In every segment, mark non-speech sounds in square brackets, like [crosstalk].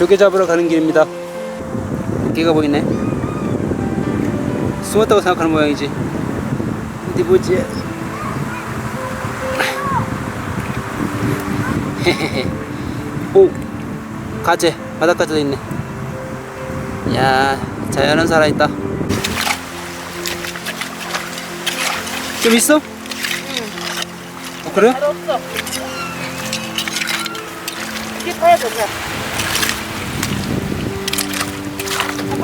조개 잡으러 가는 길입니다. 개가 보이네. 숨었다고 생각하는 모양이지. 어디 보지? [laughs] 오, 가재 바닷가에 있네. 야, 자연은 살아있다. 좀 있어? 응. 어, 그래? 잘 없어. 이게 파야 되냐?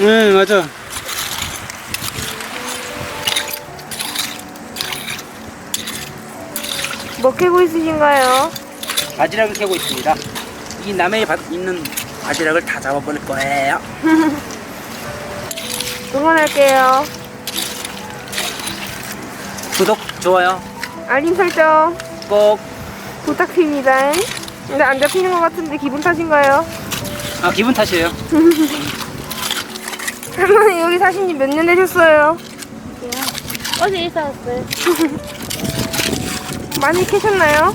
응, 맞아. 뭐 캐고 있으신가요? 바지락을 캐고 있습니다. 이 남해에 바- 있는 바지락을 다 잡아버릴 거예요. [laughs] 응원할게요. 구독, 좋아요, 알림 설정 꼭. 부탁드립니다. 근데 안 잡히는 것 같은데 기분 탓인가요? 아, 기분 탓이에요. [laughs] 할머니 여기 사신 지 몇 년 되셨어요? 어제 이사 왔어요. [laughs] 많이 캐셨나요?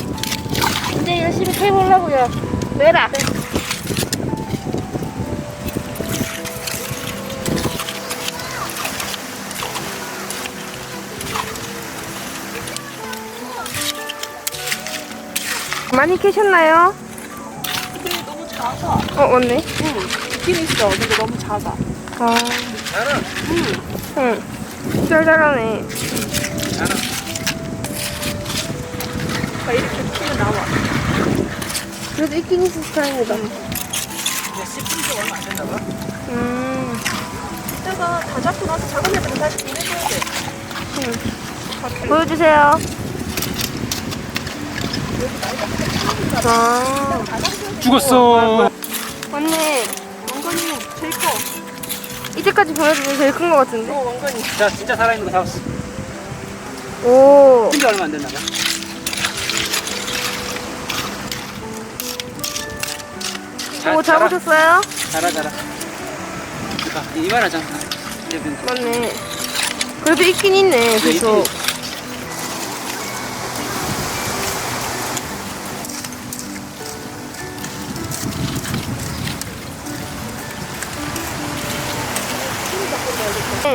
이제 열심히 해보려고요. 내라. 많이 캐셨나요? 근데 너무 작아. 어 맞네. 응. 있긴 있어. 근데 너무 작아. 아, 잘하. 응. 잘 자라네. 잘하. 그러니까 이렇게 키면 나와. 그래도 있긴 있을 스타일이다. 씹힌 지 얼마 안 됐나 봐. 음. 이따가 다 잡고 나서 작은 애들은 다시 보내줘야 돼. 보여주세요. 아, 죽었어. 맞네. 커. 이때까지 보여주면 제일 큰것 같은데. 어, 왕건이. 자, 진짜 살아있는 거 잡았어. 오. 푼지 얼마 안 됐나 봐. 자, 오, 잡으셨어요? 잘하, 잘하. 자, 이만하잖아. 맞네. 그래도 있긴 있네, 계속. 있긴 여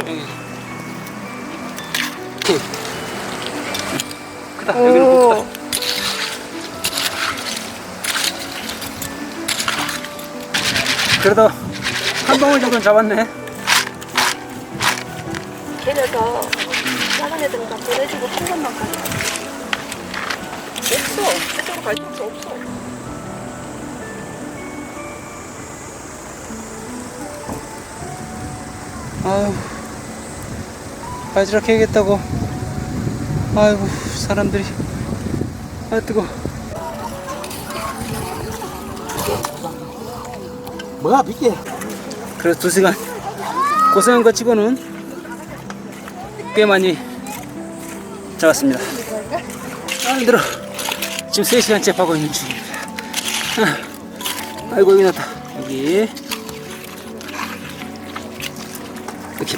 기. 크다. 여기는 못 오. 크다. 그래도 한 방울 정도는 잡았네. 걔네가 작은 애들은 다 보내주고 한 번만 가자. 없어. 그쪽으로 갈 필요 없어. 아유, 바지락 해야겠다고. 아이고, 사람들이. 아, 뜨거. 뭐야, 미끼. 그래서 두 시간 고생한 거 치고는 꽤 많이 잡았습니다. 아, 힘들어. 지금 3시간째 파고 있는 중입니다. 아, 아이고, 여기 났다. 여기.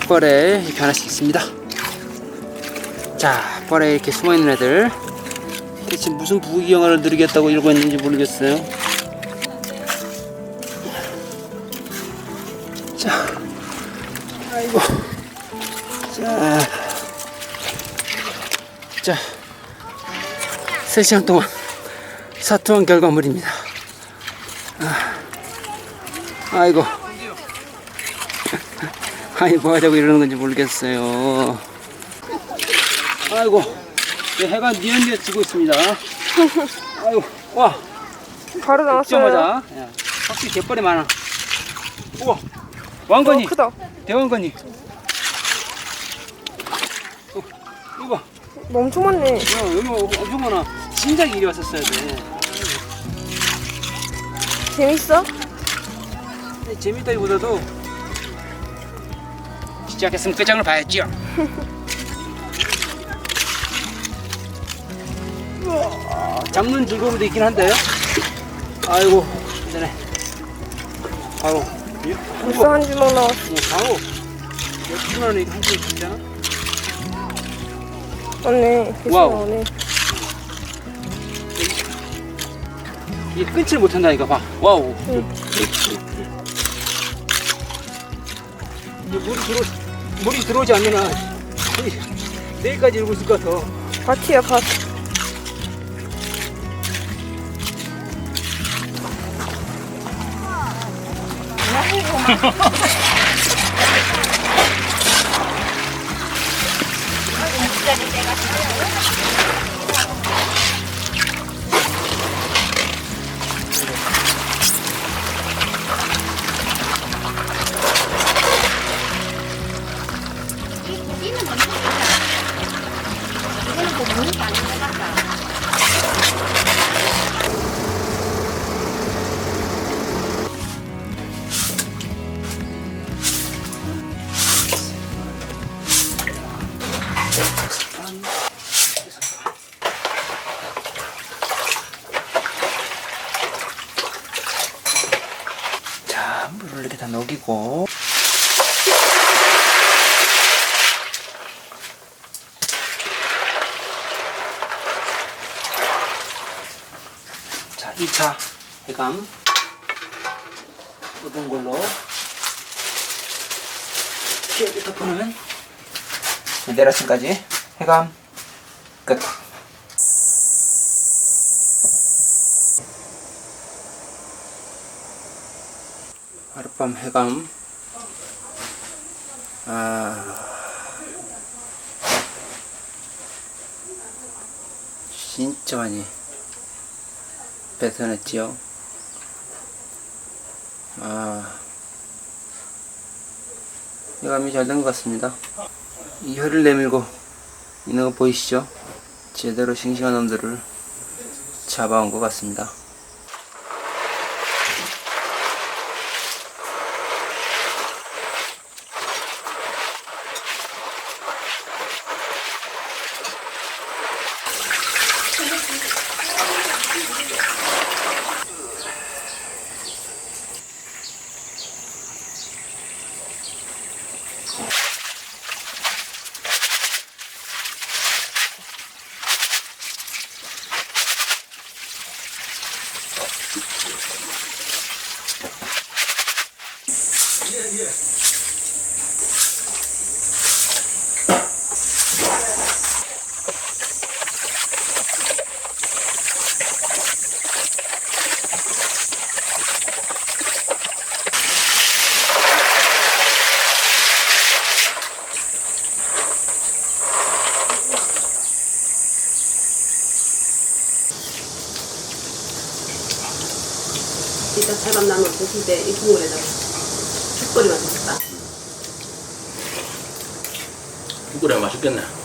뻘에 이렇게 하나씩 있습니다. 자, 뻘에 이렇게 숨어 있는 애들. 대체 무슨 부귀영화를 누리겠다고 이러고 있는지 모르겠어요. 자, 아이고. 자, 자, 3시간 동안 사투한 결과물입니다. 아, 아이고. 아니 뭐 하자고 이러는 건지 모르겠어요. 아이고 네, 해가 뉘엿뉘엿 지고 있습니다. 아이고 와 바로 나왔어요. 야, 확실히 갯벌이 많아. 우와 왕건이 어, 크다. 대왕건이. 어, 이거 봐. 뭐 엄청 많네. 야, 여기 엄청 많아. 진작 이리 왔었어야 돼. 재밌어? 재밌다기보다도 시작했으면 끝장을 봐야죠. 우 [laughs] 와, 잡는 즐거움도 있긴 한데요. 아이고 힘드네. 바로 이- 한 벌써 한 주먹 나왔어. 뭐 바로 몇분 안에 한개 있잖아. 맞네. 와우. 나오네. 이게 끊지를 못한다니까 봐. 와우. 응. 이제 물이 들어 물이 들어오지 않는 한 내일까지 일고 있을 것 같아. 밭이야, 밭. 아이고, 기다릴 때가 있어요. 자, 물을 이렇게 다 녹이고. 자, 2차 해감. 뜯은 걸로. 피해를 덮으면 내일 아침까지 해감 끝. 하룻밤 해감. 아. 진짜 많이 뺏어냈지요. 아. 해감이 잘 된 것 같습니다. 이 혀를 내밀고 있는 거 보이시죠? 제대로 싱싱한 놈들을 잡아온 것 같습니다. 살감 나면 볶을 때이 국물에다가 죽거리만 넣었다. 국물에 맛있겠네.